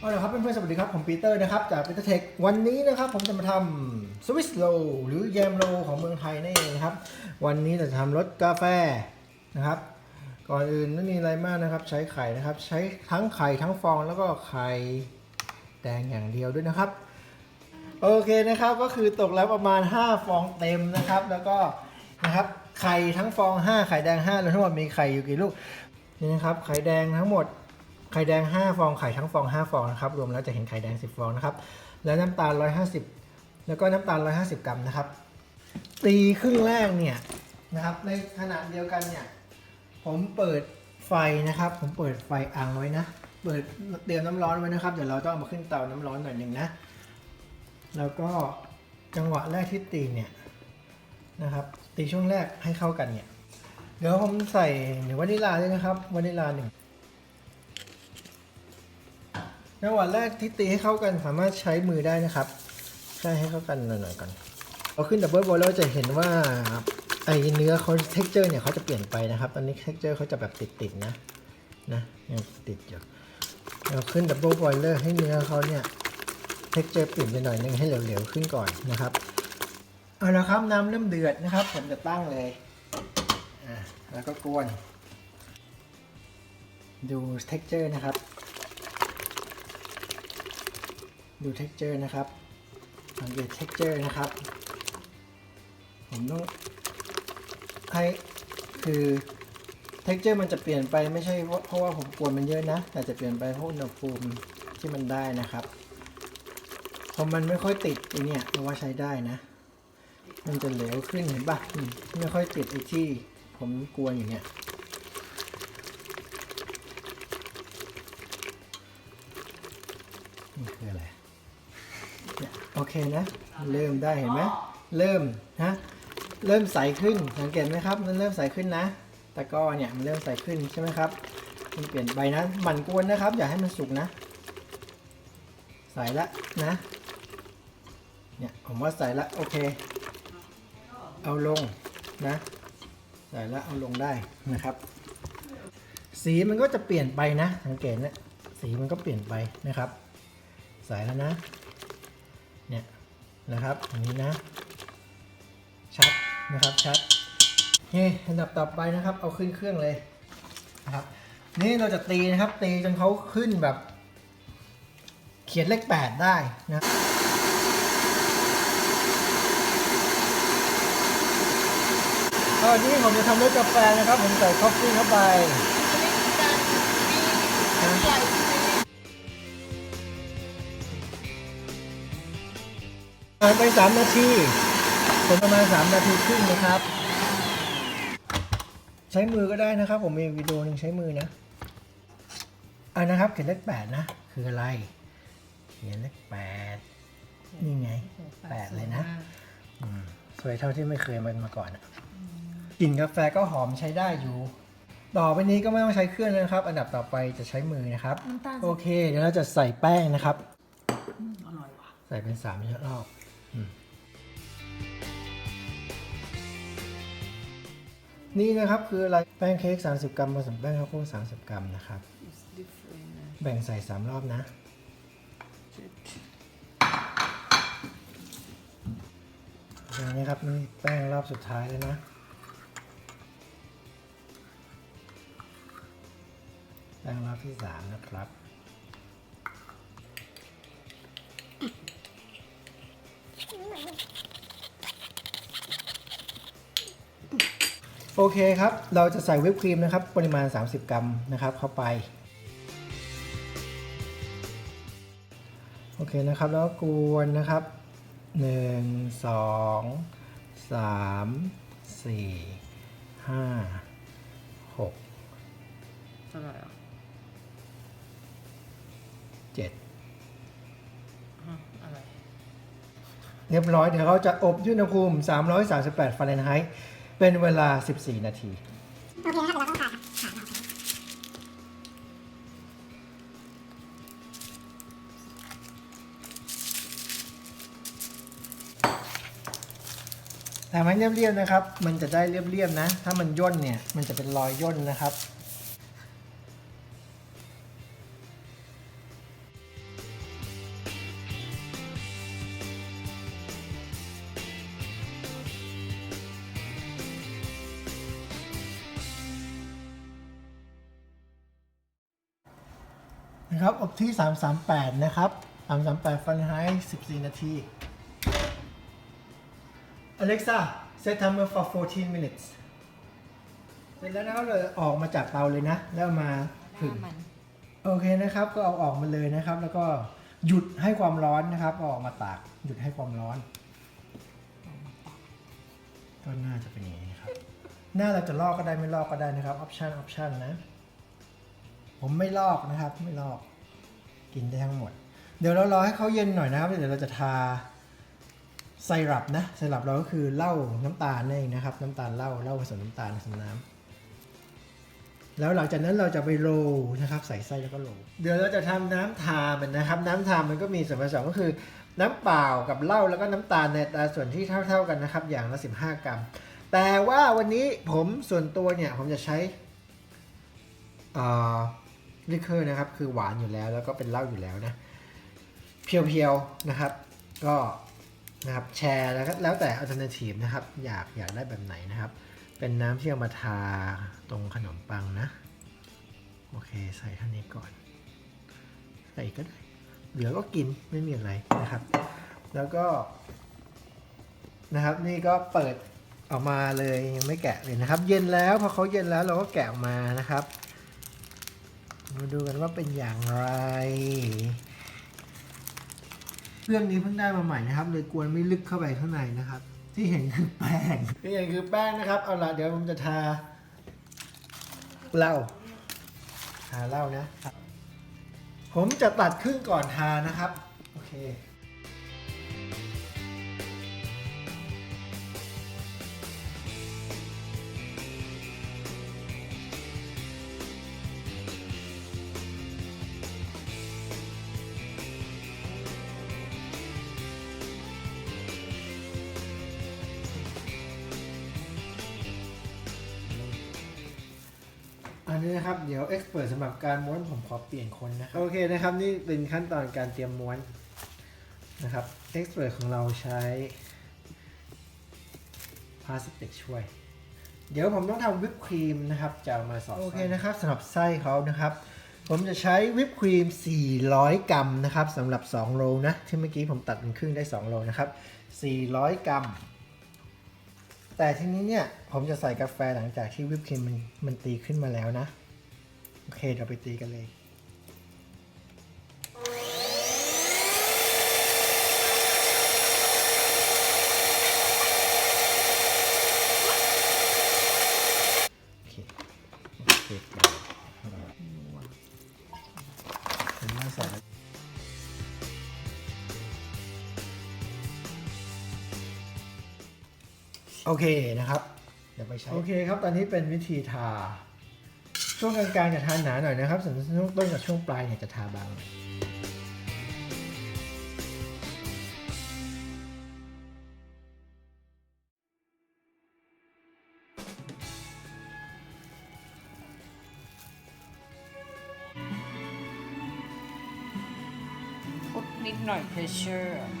เอาละครับเพื่อนๆสวัสดีครับผมปีเตอร์นะครับจากปีเตอร์เทควันนี้นะครับผมจะมาทำสวิสโลหรือแยมโลของเมืองไทยนั่นเองนะครับ วันนี้จะทำรสกาแฟนะครับ ก่อนอื่นไม่มีอะไรมากนะครับ ใช้ไข่นะครับ ใช้ทั้งไข่ทั้งฟองแล้วก็ไข่แดงอย่างเดียวด้วยนะครับ โอเคนะครับก็คือตกแล้วประมาณ 5 ฟองเต็มนะครับ แล้วก็นะครับไข่ทั้งฟอง 5 ไข่แดง5แล้วทั้งหมดมีไข่อยู่กี่ลูกนี่นะครับไข่แดงทั้งหมด ไข่แดง 5 ฟอง ไข่ทั้งฟอง 5 ฟองนะครับ รวมแล้วจะเห็นไข่แดง 10 ฟองนะครับ แล้วน้ำตาล 150 แล้วก็น้ำตาล 150 กรัมนะครับ ตีครึ่งแรกเนี่ยนะครับ ในขณะเดียวกันเนี่ย ผมเปิดไฟนะครับ ผมเปิดไฟอ่างไว้นะ เปิดเตรียมน้ำร้อนไว้นะครับ เดี๋ยวเราต้องเอามาขึ้นเตาน้ำร้อนหน่อยหนึ่งนะ แล้วก็จังหวะแรกที่ตีเนี่ยนะครับ ตีช่วงแรกให้เข้ากันเนี่ย เดี๋ยวผมใส่หนึ่งวานิลลาด้วยนะครับ วานิลลาหนึ่ง จังหวะแรกที่ตีให้เข้ากันสามารถใช้มือได้นะครับใช้ให้เข้ากันหน่อยๆก่อนพอขึ้นดับเบิลบอลเราจะเห็นว่าไอเนื้อเขาเท็กเจอร์เนี่ยเขาจะเปลี่ยนไปนะครับตอนนี้เท็กเจอร์เขาจะแบบติดๆนะนะยังติดอยู่เราขึ้นดับเบิลบอลเลอร์ให้เนื้อเขาเนี่ยเท็กเจอร์เปลี่ยนไปหน่อยนึงให้เหลวๆขึ้นก่อนนะครับเอาละครับน้ำเริ่มเดือดนะครับ ผมจะตั้งเลยอ่าแล้วก็กวน ดูเท็กเจอร์นะครับ ดู texture นะครับสังเกต texture นะครับ ผมต้องให้คือ texture มันจะเปลี่ยนไปไม่ใช่เพราะว่าผมกวนมันเยอะนะ แต่จะเปลี่ยนไปเพราะอุณหภูมิที่มันได้นะครับพอมันไม่ค่อยติดไอเนี่ยเราว่าใช้ได้นะ มันจะเหลวขึ้นเห็นปะไม่ค่อยติดไอที่ผมกวนอยู่เนี่ย นี่คืออะไร เนี่ยโอเคนะ เริ่มได้เห็นไหมเริ่มนะเริ่มใสขึ้นสังเกตไหมครับ มันเริ่มใสขึ้นนะตะก้อเนี่ยมันเริ่มใสขึ้นใช่ไหมครับมันเปลี่ยนไปนะหมั่นกวนนะครับ อย่าให้มันสุกนะ ใสละนะเนี่ยผมว่าใสละโอเค เอาลงนะใสละเอาลงได้นะครับ สีมันก็จะเปลี่ยนไปนะ สังเกตนะสีมันก็เปลี่ยนไปนะครับ ใสแล้วนะ เนี่ยนะครับอย่างนี้นะ ชัดนะครับชัดเฮ้อันดับต่อไปนะครับ เอาขึ้นเครื่องเลยนะครับ นี่เราจะตีนะครับ ตีจนเขาขึ้นแบบ เขียนเลขแปดได้นะตอนนี้ผมจะทำด้วยกาแฟนะครับ ผมใส่คอฟฟี่เข้าไป ไปสามนาทีผมประมาณสามนาทีครึ่งนะครับ ใช้มือก็ได้นะครับ ผมมีวิดีโอหนึ่งใช้มือนะอ่านะครับ เขียนเลขแปดนะ คืออะไร เขียนเลขแปดนี่ไงแปดเลยนะอืมสวยเท่าที่ไม่เคยมันมาก่อนอะกลิ่นกาแฟก็หอมใช้ได้อยู่ ต่อไปนี้ก็ไม่ต้องใช้เครื่องแล้วนะครับ อันดับต่อไปจะใช้มือนะครับน้ำตาลโอเค เดี๋ยวเราจะใส่แป้งนะครับ อร่อยว่ะ ใส่เป็นสามรอบอืม นี่นะครับคืออะไรแป้งเค้ก30 กรัมผสมแป้งข้าวโพด30 กรัมนะครับ It's different นะแบ่งใส่ 3 รอบนะ อย่างนี้ครับนี่แป้งรอบสุดท้ายแล้วนะ แป้งรอบที่ 3 นะครับ โอเคครับ เราจะใส่วิปครีมนะครับ ปริมาณ 30 กรัมนะครับ เข้าไป โอเคนะครับ แล้วกวนนะครับ 1 2 3 4 5 6อร่อยอะ7อะอร่อยเรียบร้อย เดี๋ยวเราจะอบที่อุณหภูมิ 338ฟาเรนไฮต์ เป็นเวลา 14 นาทีโอเคนะครับเราต้องผ่าผ่าเรแต่มันเรียบๆนะครับ มันจะได้เรียบๆนะ ถ้ามันย่นเนี่ย มันจะเป็นรอยย่นนะครับ นะครับอบที่ 338 นะครับ 338ฟันไฮ14 นาที Alexa set timer for 14 minutes เสร็จแล้วนะครับเราออกมาจากเตาเลยนะ แล้วเอามาผึ่งมันโอเคนะครับ ก็เอาออกมาเลยนะครับ แล้วก็หยุดให้ความร้อนนะครับเอาออกมาตาก หยุดให้ความร้อน ก็น่าจะเป็นอย่างนี้ครับ หน้าเราจะลอกก็ได้ไม่ลอกก็ได้นะครับ ออปชันออปชันนะ ผมไม่ลอกนะครับไม่ลอกกินได้ทั้งหมด เดี๋ยวเรารอให้เขาเย็นหน่อยนะครับเดี๋ยวเราจะทาไซรัปนะไซรัปเราก็คือเหล้าน้ำตาลนั่นเองนะครับ น้ำตาลเหล้าเหล้าผสมน้ำตาลผสมน้ำแล้วหลังจากนั้นเราจะไปโรลนะครับใส่ไส้แล้วก็โรลเดี๋ยวเราจะทำน้ำทามันนะครับ น้ำทามันก็มีส่วนผสมก็คือ น้ำเปล่ากับเหล้าแล้วก็น้ำตาลในอัตราส่วนที่เท่า ๆกันนะครับ อย่างละ 15 กรัม แต่ว่าวันนี้ผมส่วนตัวเนี่ยผมจะใช้อ่า ลิเคอร์นะครับ คือหวานอยู่แล้วแล้วก็เป็นเหล้าอยู่แล้วนะ เพียวๆนะครับ ก็นะครับแชร์แล้วก็แล้วแต่อัลเทอร์เนทีฟนะครับ อยากอยากได้แบบไหนนะครับ เป็นน้ำที่เอามาทาตรงขนมปังนะ โอเคใส่ท่านี้ก่อนใส่กก็ได้ เหลือก็กินไม่มีอะไรนะครับ แล้วก็ นะครับ นี่ก็เปิดออกมาเลยยังไม่แกะเลยนะครับ เย็นแล้วพอเขาเย็นแล้วเราก็แกะออกมานะครับ มาดูกันว่าเป็นอย่างไร เครื่องนี้เพิ่งได้มาใหม่นะครับ เลยกวนไม่ลึกเข้าไปข้างในนะครับ ที่เห็นคือแป้งที่เห็นคือแป้งนะครับ เอาละเดี๋ยวผมจะทาเหล้าทาเหล้านะ ผมจะตัดครึ่งก่อนทานะครับ โอเค อันนี้นะครับเดี๋ยวเอ็กซ์เพรสสำหรับการม้วนผมขอเปลี่ยนคนนะครับโอเคนะครับนี่เป็นขั้นตอนการเตรียมม้วนนะครับเอ็กซ์เพรสของเราใช้พลาสติกช่วย เดี๋ยวผมต้องทำวิปครีมนะครับจะเอามาสอดโอเคนะครับสำหรับไส้เขานะครับ ผมจะใช้วิปครีม 400 กรัมนะครับสำหรับ 2 โลนะที่เมื่อกี้ผมตัดเป็นครึ่งได้ 2 โลนะครับ 400 กรัม แต่ทีนี้เนี่ยผมจะใส่กาแฟหลังจากที่วิปครีมมันมันตีขึ้นมาแล้วนะ โอเคเราไปตีกันเลย โอเคนะครับเดี๋ยวไปใช้โอเคครับตอนนี้เป็นวิธีทา ช่วงกลางๆจะทาหนาหน่อยนะครับส่วนช่วงต้นกับช่วงปลายเนี่ยจะทาบางหน่อยพุดนิดหน่อยเพรสเชอร์ปร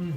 อืม